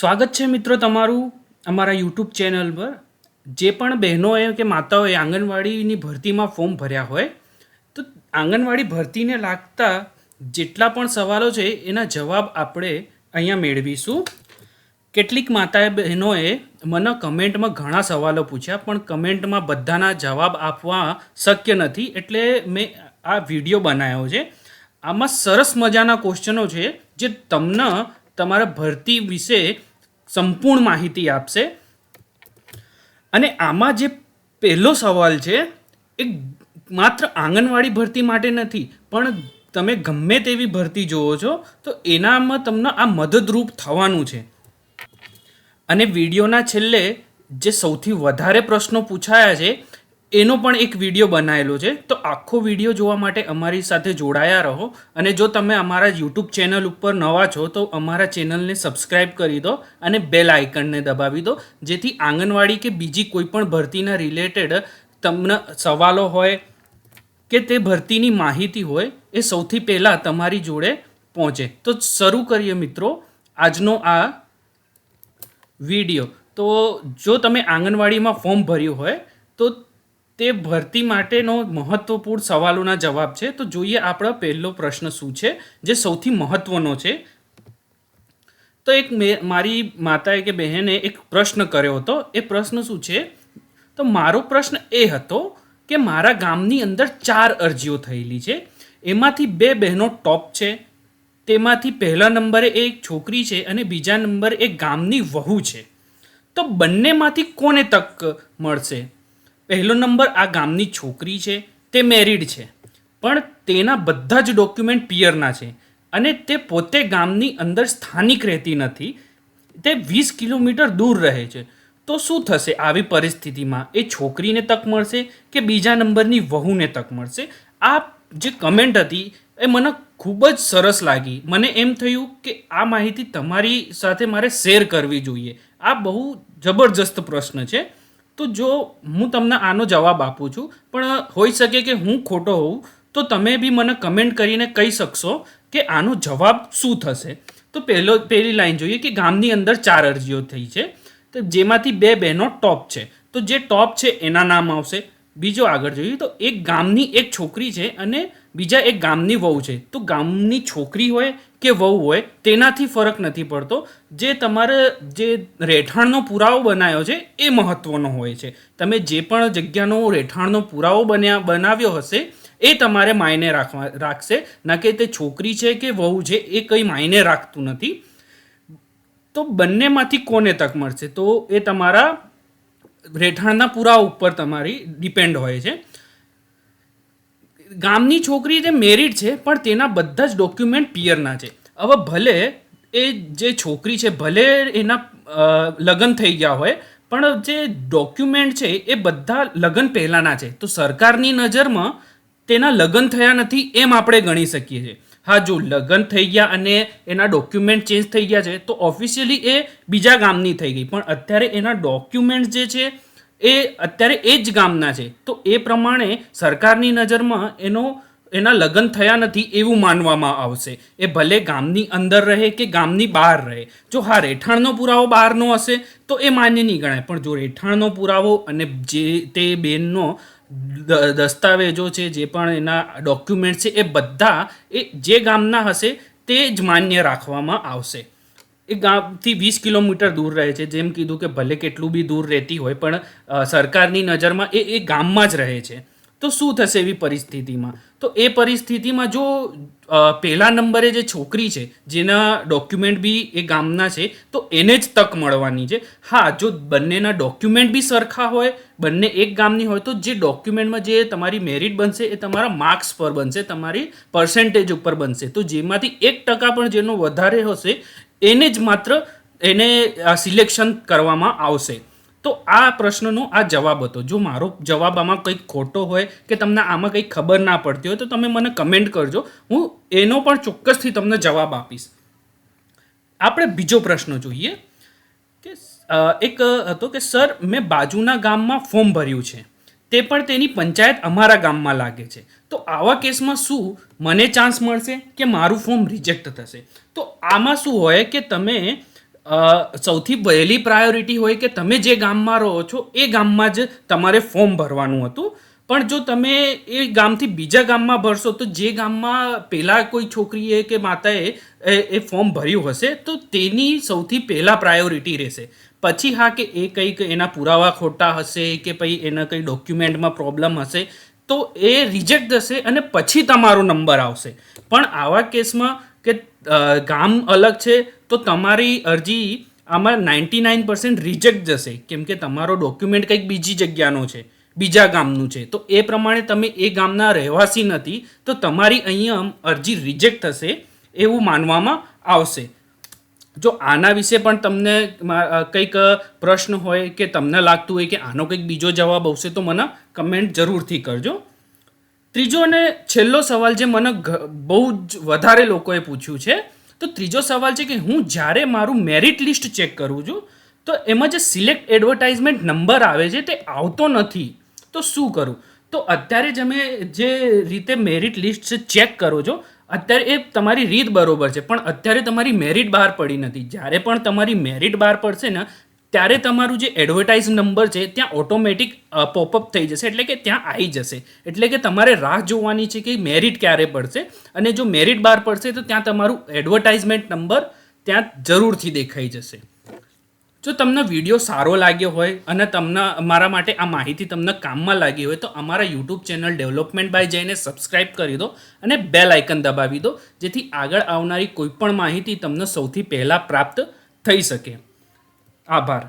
સ્વાગત છે મિત્રો તમારું અમારા યુટ્યુબ ચેનલ પર. જે પણ બહેનોએ કે માતાઓએ આંગણવાડીની ભરતીમાં ફોર્મ ભર્યા હોય, તો આંગણવાડી ભરતીને લાગતા જેટલા પણ સવાલો છે, એના જવાબ આપણે અહીંયા મેળવીશું. કેટલીક માતાએ બહેનોએ મને કમેન્ટમાં ઘણા સવાલો પૂછ્યા, પણ કમેન્ટમાં બધાના જવાબ આપવા શક્ય નથી, એટલે મેં આ વીડિયો બનાવ્યો છે. આમાં સરસ મજાના ક્વેશ્ચનો છે, જે તમને તમારા ભરતી વિશે સંપૂર્ણ માહિતી આપશે. અને આમાં જે પહેલો સવાલ છે, એ માત્ર આંગણવાડી ભરતી માટે નથી, પણ તમે ગમે તેવી ભરતી જુઓ છો, તો એનામાં તમને આ મદદરૂપ થવાનું છે. અને વિડીયોના છેલ્લે જે સૌથી વધારે પ્રશ્નો પૂછાયા છે એનો પણ એક વીડિયો બનાવેલો છે. તો આખો વીડિયો જોવા માટે અમારી સાથે જોડાયા રહો અને જો તમે અમારા યુટ્યુબ ચેનલ ઉપર નવા છો, તો અમારા ચેનલને સબસ્ક્રાઇબ કરી દો અને બેલ આઇકનને દબાવી દો. જેથી આંગણવાડી કે બીજી કોઈ પણ ભરતીના રિલેટેડ તમને સવાલો હોય કે તે ભરતીની માહિતી હોય, એ સૌથી પહેલાં તમારી જોડે પહોંચે. તો શરૂ કરીએ મિત્રો આજનો આ વીડિયો તો જો તમે આંગણવાડીમાં ફોર્મ ભર્યું હોય, તો તે ભરતી માટેનો મહત્વપૂર્ણ સવાલોના જવાબ છે. તો જોઈએ આપણો પહેલો પ્રશ્ન શું છે, જે સૌથી મહત્વનો છે. તો એક મેં, મારી માતાએ કે બહેને એક પ્રશ્ન કર્યો હતો. એ પ્રશ્ન શું છે? તો મારો પ્રશ્ન એ હતો કે મારા ગામની અંદર ચાર અરજીઓ થયેલી છે. એમાંથી બે બહેનો ટોપ છે. તેમાંથી પહેલા નંબરે એક છોકરી છે અને બીજા નંબરે એક ગામની વહુ છે. તો બંનેમાંથી કોને તક મળશે? પહેલો નંબર આ ગામની છોકરી છે, તે મેરિડ છે. પણ તેના બધા જ ડોક્યુમેન્ટ પિયરના છે અને તે પોતે ગામની અંદર સ્થાનિક રહેતી નથી. તે વીસ કિલોમીટર દૂર રહે છે. તો શું થશે? આવી પરિસ્થિતિમાં એ છોકરીને તક મળશે કે બીજા નંબરની વહુને તક મળશે? આ જે કમેન્ટ હતી એ મને ખૂબ જ સરસ લાગી. મને એમ થયું કે આ માહિતી તમારી સાથે મારે શેર કરવી જોઈએ. આ બહુ જબરજસ્ત પ્રશ્ન છે. તો જો હું તમને આનો જવાબ આપું છું, પણ હોઈ શકે કે હું ખોટો હોઉં, તો તમે બી મને કમેન્ટ કરીને કહી શકશો કે આનો જવાબ શું થશે. તો પહેલો, પહેલી લાઈન જોઈએ કે ગામની અંદર ચાર અરજીઓ થઈ છે. તો જેમાંથી બે બહેનો ટોપ છે. તો જે ટોપ છે એના નામ આવશે. બીજો આગળ જોઈએ તો એક ગામની એક છોકરી છે અને બીજા એક ગામની વહુ છે. તો ગામની છોકરી હોય કે વહુ હોય, તેનાથી ફરક નથી પડતો. જે તમારે જે રહેઠાણનો પુરાવો બનાવ્યો છે, એ મહત્ત્વનો હોય છે. તમે જે પણ જગ્યાનો રહેઠાણનો પુરાવો બન્યા, બનાવ્યો હશે, એ તમારે માયને રાખવા, રાખશે. ના કે તે છોકરી છે કે વહુ છે, એ કંઈ માયને રાખતું નથી. તો બંનેમાંથી કોને તક મળશે? તો એ તમારા રહેઠાણના પુરાવા ઉપર તમારી ડિપેન્ડ હોય છે. ગામની છોકરી જે મેરિડ છે, પણ તેના બધા જ ડોક્યુમેન્ટ પિયરના છે. હવે ભલે એ જે છોકરી છે, ભલે એના લગ્ન થઈ ગયા હોય, પણ જે ડોક્યુમેન્ટ છે, એ બધા લગ્ન પહેલાંના છે. તો સરકારની નજરમાં તેના લગ્ન થયા નથી એમ આપણે ગણી શકીએ છીએ. હા, જો લગ્ન થઈ ગયા અને એના ડોક્યુમેન્ટ ચેન્જ થઈ ગયા છે, તો ઓફિશિયલી એ બીજા ગામની થઈ ગઈ. પણ અત્યારે એના ડોક્યુમેન્ટ જે છે એ અત્યારે એ જ ગામના છે. તો એ પ્રમાણે સરકારની નજરમાં એનો, એના લગ્ન થયા નથી એવું માનવામાં આવશે. એ ભલે ગામની અંદર રહે કે ગામની બહાર રહે. જો હા, રહેઠાણનો પુરાવો બહારનો હશે, તો એ માન્ય નહીં ગણાય. પણ જો રહેઠાણનો પુરાવો અને જે તે બેનનો દસ્તાવેજો છે, જે પણ એના ડોક્યુમેન્ટ છે, એ બધા એ જે ગામના હશે, તે જ માન્ય રાખવામાં આવશે. એ ગામથી વીસ કિલોમીટર દૂર રહે છે. જેમ કીધું કે ભલે કેટલું બી દૂર રહેતી હોય, પણ સરકારની નજરમાં એ એ ગામમાં જ રહે છે. તો શું થશે એવી પરિસ્થિતિમાં? તો એ પરિસ્થિતિમાં જો પહેલા નંબરે જે છોકરી છે, જેના ડોક્યુમેન્ટ બી એ ગામના છે, તો એને જ તક મળવાની છે. હા, જો બંનેના ડોક્યુમેન્ટ બી સરખા હોય, બંને એક ગામની હોય, તો જે ડોક્યુમેન્ટમાં જે તમારી મેરિટ બનશે, એ તમારા માર્ક્સ પર બનશે, તમારી પર્સન્ટેજ ઉપર બનશે. તો જેમાંથી એક ટકા પણ જેનો વધારે હશે એને જ માત્ર એને સિલેક્શન કરવામાં આવશે. તો આ પ્રશ્નનો આ જવાબ હતો. જો મારો જવાબ આમાં કંઈક ખોટો હોય કે તમને આમાં કંઈક ખબર ના પડતી હોય તો તમે મને કમેન્ટ કરજો. હું એનો પણ ચોક્કસથી તમને જવાબ આપીશ. આપણે બીજો પ્રશ્ન જોઈએ કે એક હતો કે, સર, મેં બાજુના ગામમાં ફોર્મ ભર્યું છે. તે પણ તેની પંચાયત અમારા ગામમાં લાગે છે. તો આવા કેસમાં શું મને ચાન્સ મળશે કે મારું ફોર્મ રિજેક્ટ થશે? તો આમાં શું હોય કે તમે સૌથી પહેલી પ્રાયોરિટી હોય કે તમે જે ગામમાં રહો છો એ ગામમાં જ તમારે ફોર્મ ભરવાનું હતું. પણ જો તમે એ ગામથી બીજા ગામમાં ભરશો તો જે ગામમાં પહેલાં કોઈ છોકરીએ કે માતાએ એ ફોર્મ ભર્યું હશે તો તેની સૌથી પહેલાં પ્રાયોરિટી રહેશે. પછી હા કે એ કંઈક એના પુરાવા ખોટા હશે કે પછી એના કંઈ ડોક્યુમેન્ટમાં પ્રોબ્લેમ હશે, તો એ રિજેક્ટ થશે અને પછી તમારો નંબર આવશે. પણ આવા કેસમાં કે ગામ અલગ છે, તો તમારી અરજી આમાં નાઇન્ટી નાઇન પર્સન્ટ રિજેક્ટ જશે. કેમ કે તમારો ડોક્યુમેન્ટ કંઈક બીજી જગ્યાનો છે, બીજા ગામનું છે. તો એ પ્રમાણે તમે એ ગામના રહેવાસી નથી, તો તમારી અહીંયા અરજી રિજેક્ટ થશે એવું માનવામાં આવશે. જો આના વિશે પણ તમને કંઈક પ્રશ્ન હોય કે તમને લાગતું હોય કે આનો કંઈક બીજો જવાબ આવશે તો મને કમેન્ટ જરૂરથી કરજો. ત્રીજો અને છેલ્લો સવાલ જે મને બહુ જ વધારે લોકોએ પૂછ્યું છે, તો ત્રીજો સવાલ છે કે હું જ્યારે મારું મેરિટ લિસ્ટ ચેક કરું છું, તો એમાં જે સિલેક્ટ એડવર્ટાઇઝમેન્ટ નંબર આવે છે તે આવતો નથી, તો શું કરું? તો અત્યારે અમે જે રીતે મેરિટ લિસ્ટ ચેક કરો છો અત્યારે એ તમારી રીત બરોબર છે, પણ અત્યારે તમારી મેરિટ બહાર પડી નથી. જ્યારે પણ તમારી મેરિટ બહાર પડશે ને, ત્યારે તમારું જે એડવર્ટાઇઝ નંબર છે, ત્યાં ઓટોમેટિક પોપઅપ થઈ જશે. એટલે કે ત્યાં આવી જશે. એટલે કે તમારે રાહ જોવાની છે કે મેરિટ ક્યારે પડશે. અને જો મેરિટ બહાર પડશે, તો ત્યાં તમારું એડવર્ટાઇઝમેન્ટ નંબર ત્યાં જરૂરથી દેખાઈ જશે. જો તમને વીડિયો સારો લાગ્યો હોય અને તમને અમારા માટે આ માહિતી તમને કામમાં લાગી હોય તો અમારા યુટ્યુબ ચેનલ ડેવલપમેન્ટ બાય જઈને સબસ્ક્રાઇબ કરી દો અને બેલ આઇકન દબાવી દો, જેથી આગળ આવનારી કોઈપણ માહિતી તમને સૌથી પહેલાં પ્રાપ્ત થઈ શકે. આભાર.